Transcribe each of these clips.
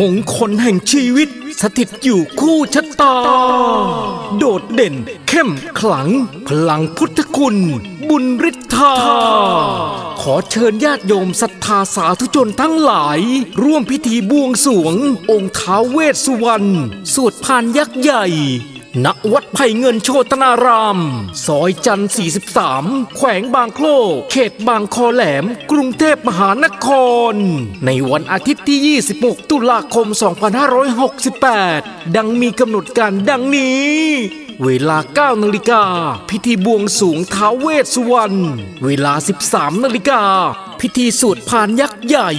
มงคลแห่งชีวิต สถิตอยู่คู่ชะตา โดดเด่น เข้มขลัง พลังพุทธคุณ บุญฤทธา ขอเชิญญาติโยมศรัทธาสาธุชนทั้งหลาย ร่วมพิธีบวงสรวง องค์ท้าวเวสสุวรรณสวดพานยักษ์ใหญ่ ณวัดไผ่เงินโชตนาราม ซอยจันทร์43 แขวงบางโคลเขตบางคอแหลม กรุงเทพมหานคร ในวันอาทิตย์ที่ 26 ตุลาคม 2568 ดังมีกำหนดการดังนี้ เวลา 9 นาฬิกา พิธีบวงสรวงท้าเวสสุวรรณ เวลา 13 นาฬิกา พิธีสวดพานยักษ์ใหญ่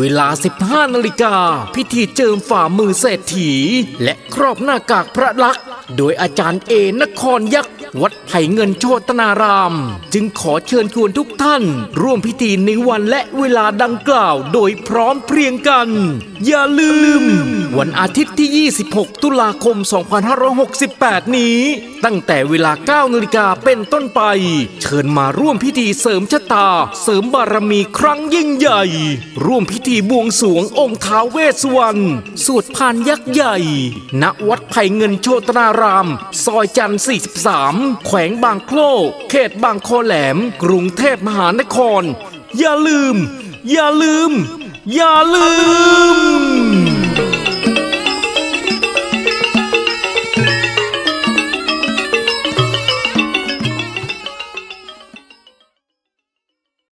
เวลา 15นาฬิกา พิธีเจิมฝ่ามือเศรษฐี และครอบหน้ากากพระลักษณ์โดยอาจารย์เอนครยักษ์ วัดไผ่เงินโชตนาราม จึงขอเชิญชวนทุกท่าน ร่วมพิธีในวันและเวลาดังกล่าว โดยพร้อมเพรียงกัน อย่าลืม วันอาทิตย์ที่ 26 ตุลาคม 2568 นี้ ตั้งแต่เวลา 9นาฬิกาเป็นต้นไป เชิญมาร่วมพิธีเสริมชะตา เสริมบารมีครั้งยิ่งใหญ่ ร่วมพิธีบวงสวงองค์ท้าวเวสสุวรรณสวดพานยักษ์ใหญ่ ณวัดไผ่เงินโชตนาราม ซอยจันทร์43แขวงบางโคลเขตบางคอแหลม กรุงเทพมหานคร อย่าลืม อย่าลืม อย่าลืม